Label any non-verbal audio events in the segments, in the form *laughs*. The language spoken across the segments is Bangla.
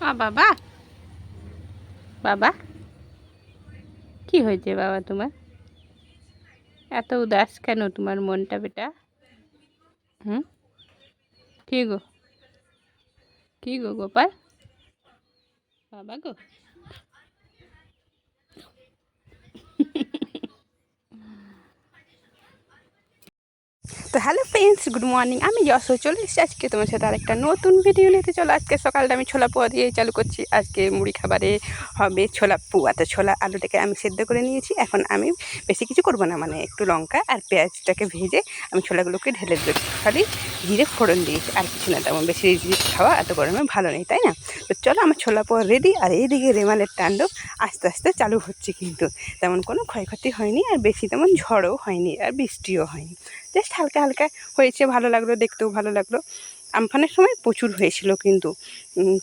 বাবা। বাবা। কি হয়েছে বাবা তোমার? এত উদাস কেন তোমার মনটা বেটা? হুম? কি গো? কি গো গোপাল? বাবা গো। তো হ্যালো ফ্রেন্ডস গুড মর্নিং আমি যশো, চলে এসেছি আজকে তোমার সাথে আরেকটা নতুন ভিডিও নিতে। চলো আজকে সকালটা আমি ছোলা পোয়া দিয়ে চালু করছি। আজকে মুড়ি খাবারে হবে ছোলা পোয়া। তো ছোলা আলুটাকে আমি সেদ্ধ করে নিয়েছি। এখন আমি বেশি কিছু করব না মানে একটু লঙ্কা আর পেঁয়াজটাকে ভেজে আমি ছোলাগুলোকে ঢেলে দেবো। খালি ঘিরে ফোড়ন দিয়েছি। আর কিছু না, তেমন বেশি খাওয়া এত গরমে ভালো নেই, তাই না? তো চলো আমার ছোলা পোয়া রেডি আর এইদিকে রেমালের তাণ্ডব আস্তে আস্তে চালু হচ্ছে কিন্তু। তেমন কোনো ক্ষয়ক্ষতি হয়নি আর বেশি তেমন ঝড়ও হয়নি আর বৃষ্টিও হয়নি। জাস্ট হালকা হালকা হয়েছে, ভালো লাগল, দেখতেও ভালো লাগল। আমফানের সময় প্রচুর হয়েছিল কিন্তু।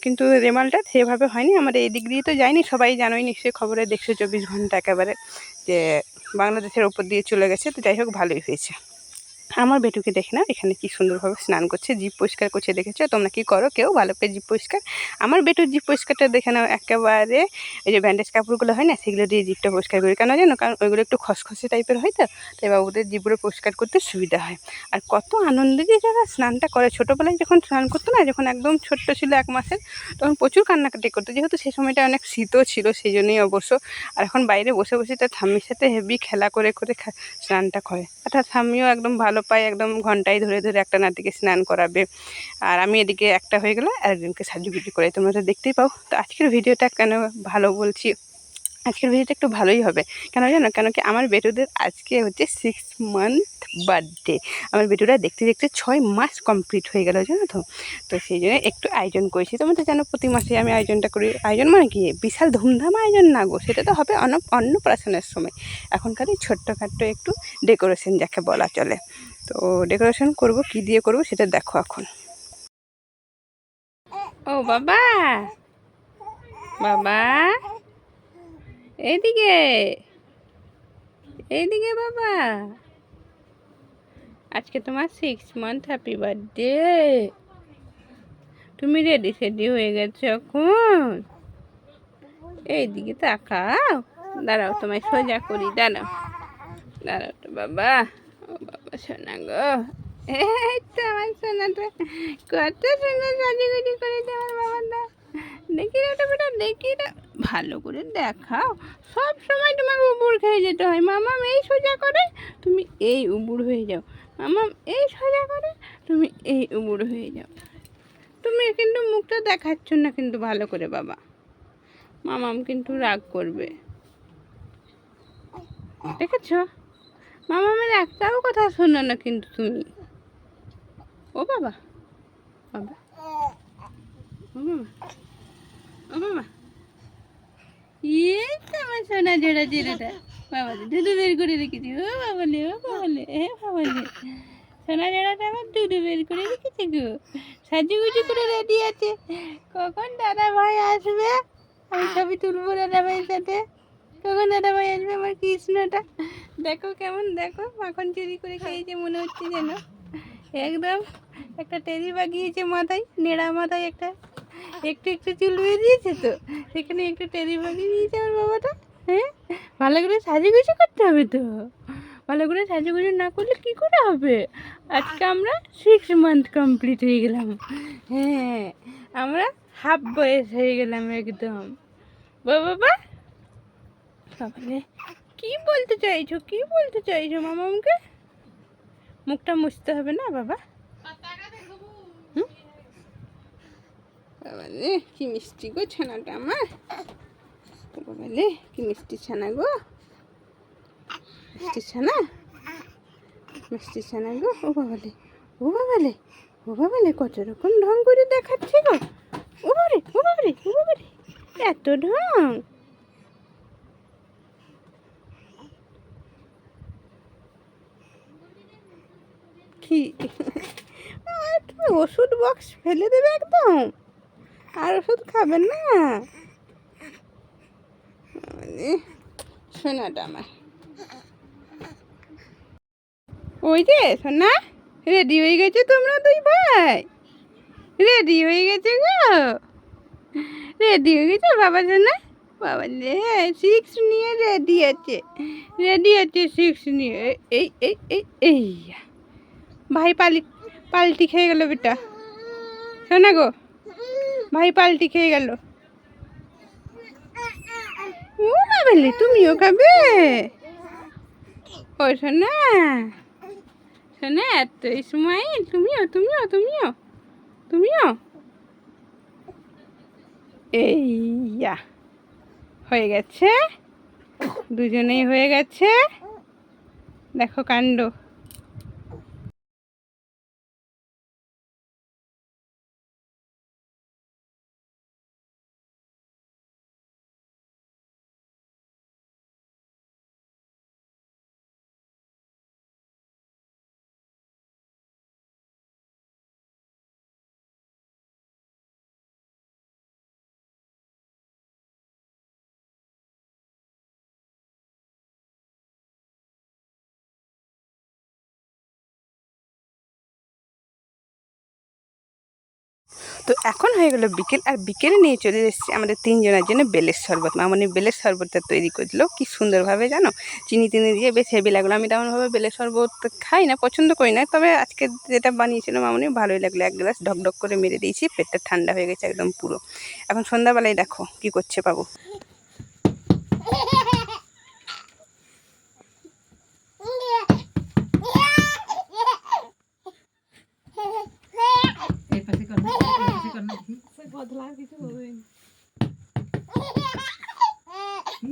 কিন্তু রেমালটা সেভাবে হয়নি আমাদের এই দিক দিয়ে তো যায়নি, সবাই জানোই, নিশ্চয়ই খবরে দেখছ চব্বিশ ঘণ্টা একেবারে যে বাংলাদেশের ওপর দিয়ে চলে গেছে, তো যাই হোক ভালোই হয়েছে। আমার বেটুকে দেখে নাও এখানে কি সুন্দরভাবে স্নান করছে, জিভ পরিষ্কার করছে, দেখেছ? তোমরা কি করো? কেউ ভালো করে জিভ পরিষ্কার? আমার বেটুর জিভ পরিষ্কারটা দেখে নাও, একেবারে এই যে ব্যান্ডেজ কাপড়গুলো হয় না, সেগুলো দিয়ে জিভটা পরিষ্কার করি। কেন জানো? কারণ ওইগুলো একটু খসখসে টাইপের হয় তো, তাই বাবুদের জিভগুলো পরিষ্কার করতে সুবিধা হয়। আর কত আনন্দে যে যারা স্নানটা করে, ছোটোবেলায় যখন স্নান করতো না, যখন একদম ছোট্ট ছিল এক মাসের, তখন প্রচুর কান্নাকাটি করতো। যেহেতু সেই সময়টা অনেক শীতও ছিল সেই জন্যই অবশ্য। আর এখন বাইরে বসে বসে তার ঠাম্মির সাথে হেভি খেলা করে করে স্নানটা করে। আর তার ঠাম্মিও একদম ভালো পায় একদম ঘন্টায় ধরে ধরে একটা নাতিকে স্নান করাবে। আর আমি এদিকে একটা হয়ে গেলে আর একজনকে সাজুগুজু করে তোমরা তো দেখতেই পাও। তো আজকের ভিডিওটা কেন ভালো বলছি? আজকের ভিডিওটা একটু ভালোই হবে। কেন জানো? কেন কি আমার বেটুদের আজকে হচ্ছে সিক্স মান্থ বার্থডে আমার বেটুরা দেখতে দেখতে ছয় মাস কমপ্লিট হয়ে গেল, জানো তো? তো সেই জন্য একটু আয়োজন করেছি। তোমরা তো জানো, প্রতি মাসে আমি আয়োজনটা করি। আয়োজন মানে কি? বিশাল ধুমধাম আয়োজন না গো। সেটা তো হবে অন্য অন্নপ্রাশনের সময়। এখনকার এই ছোট্টখাট্ট একটু ডেকোরেশন যাকে বলা চলে। তো ডেকোরেশন করব, কি দিয়ে করব সেটা দেখো এখন। ও বাবা! বাবা! এইদিকে! এইদিকে বাবা! আজকে তোমার সিক্স মান্থ হ্যাপি বার্থডে তুমি রেডি সেডি হয়ে গেছো এখন? এইদিকে তাকাও। দাঁড়াও, তোমায় সোজা করি, দাঁড়াও। দাঁড়াও তো বাবা বাবা। সোনা গো দেখি বেটা, দেখি ভালো করে দেখাও। সব সময় তোমাকে উবুর খেয়ে যেতে হয়। মামাম এই সোজা করে তুমি এই উবুর হয়ে যাও। মামাম এই সোজা করে তুমি এই উবুর হয়ে যাও। তুমি কিন্তু মুখটা দেখাচ্ছ না কিন্তু ভালো করে, বাবা। মামাম কিন্তু রাগ করবে। দেখেছ? মামামের একটাও কথা শোনো না কিন্তু তুমি। ও বাবা। বাবা। ও বাবা। ও বাবা। এই তো আমার সোনা জোড়া জোড়াটা বাবা, দুধু বের করে রেখেছি। ও বাবালে ও বাবালে এ বাবালে সোনা জোড়াটা আমার দুধু বের করে রেখেছি গো। সাজুগুজু করে রেডি আছে। কখন দাদা ভাই আসবে? আমি ছবি তুলবো দাদা ভাইয়ের সাথে। কখন দাদা ভাই আসবে আমার কৃষ্ণটা? দেখো কেমন, দেখো, মাখন চুরি করে খেয়েছে, মনে হচ্ছে যেন। একদম একটা টেরি বাগিয়েছে মাথায়, নেড়া মাথায় একটা। একটু একটু চুল বেরিয়েছে তো, সেখানে একটু টেরি বাগিয়ে দিয়েছে আমার বাবাটা। হ্যাঁ? ভালো করে সাজুগুজু করতে হবে তো। ভালো করে সাজুগুজু না করলে কী করে হবে? আজকে আমরা সিক্স মান্থ কমপ্লিট হয়ে গেলাম। হ্যাঁ আমরা হাফ বয়স হয়ে গেলাম একদম। বাবা। বাবারে। কি বলতে চাইছো? কি বলতে চাইছো মামা মামামকে? মুখটা মুছতে হবে না, বাবা? হুম? বাবা রে কি মিষ্টি গো ছানাটা আমার। রে কি মিষ্টি ছানা গো। মিষ্টি ছানা? মিষ্টি ছানা গো, ও বাবালে ও বাবালে ও বাবালে কত রকম ঢং করে দেখাচ্ছে গো। ও বাবারে ও বাবারে ও বাবারে, এত ঢং। তুমি ওষুধ বক্স ফেলে দেবে একদম। আর ওষুধ খাবেন না। মানে সোনাটা আমার। ওই যে সোনা রেডি হয়ে গেছে তোমরা দুই ভাই। রেডি হয়ে গেছে গো। রেডি হয়ে গেছে বাবা জানা? বাবা রে সিক্স নিয়ে রেডি আছে। রেডি আছে সিক্স নিয়ে। এই এই এই এই ভাই পালি, পাল্টি খেয়ে গেল বেটা। শোনা গো? ভাই পাল্টি খেয়ে গেল। ও বাবালে, তুমিও খাবে? ও শোনা শোনা এত ইসমাইল তুমিও তুমিও তুমিও তুমিও। এইয়া হয়ে গেছে। দুজনেই হয়ে গেছে। দেখো কাণ্ড। তো এখন হয়ে গেল বিকেল, আর বিকেলে নিয়ে চলে এসেছি আমাদের তিনজনের জন্য বেলের শরবত। মামনি বেলের শরবতটা তৈরি করে দিল কি সুন্দরভাবে জানো? চিনি টিনি দিয়ে বেশ হেভি লাগল আমি তেমনভাবে বেলের শরবত খাই না, পছন্দ করি না। তবে আজকে যেটা বানিয়েছিল মামনি, ভালোই লাগল। এক গ্লাস ঢকঢক করে মেরে দিয়েছি। পেটটা ঠান্ডা হয়ে গেছে একদম পুরো। এখন সন্ধ্যাবেলায় দেখো কি করছে বাবু *laughs* এই পাশে কর না এই পাশে কর না দেখি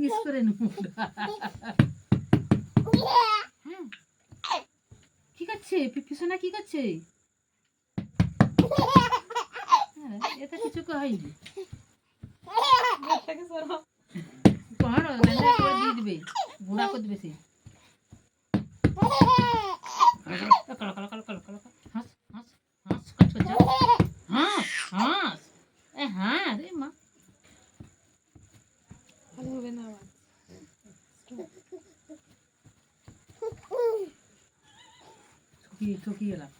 ইস করে হ্যাঁ কি করছে? পিপি কি করছে? হ্যাঁ, এটা কিছু হয়নি। দিয়ে দিবে। গুঁড়া করে দিবে সে। হাস হাস কাজ করছে হাস হাস। এ হ্যাঁ রে মা ঠকি ঠকি গেলাম